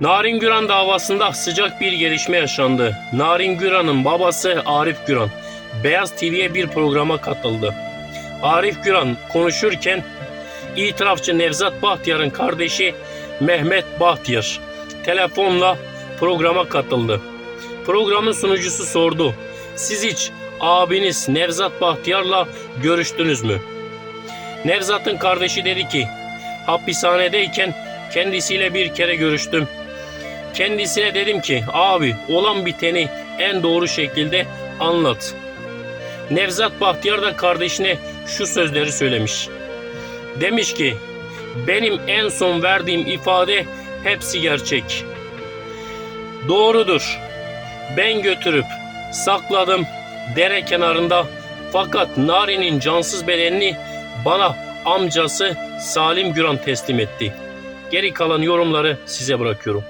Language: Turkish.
Narin Güran davasında sıcak bir gelişme yaşandı. Narin Güran'ın babası Arif Güran Beyaz TV'ye bir programa katıldı. Arif Güran konuşurken itirafçı Nevzat Bahtiyar'ın kardeşi Mehmet Bahtiyar telefonla programa katıldı. Programın sunucusu sordu. Siz hiç abiniz Nevzat Bahtiyar'la görüştünüz mü? Nevzat'ın kardeşi dedi ki hapishanedeyken kendisiyle bir kere görüştüm. Kendisine dedim ki abi olan biteni en doğru şekilde anlat. Nevzat Bahtiyar da kardeşine şu sözleri söylemiş. Demiş ki benim en son verdiğim ifade hepsi gerçek. Doğrudur. Ben götürüp sakladım dere kenarında fakat Nari'nin cansız bedenini bana amcası Salim Güran teslim etti. Geri kalan yorumları size bırakıyorum.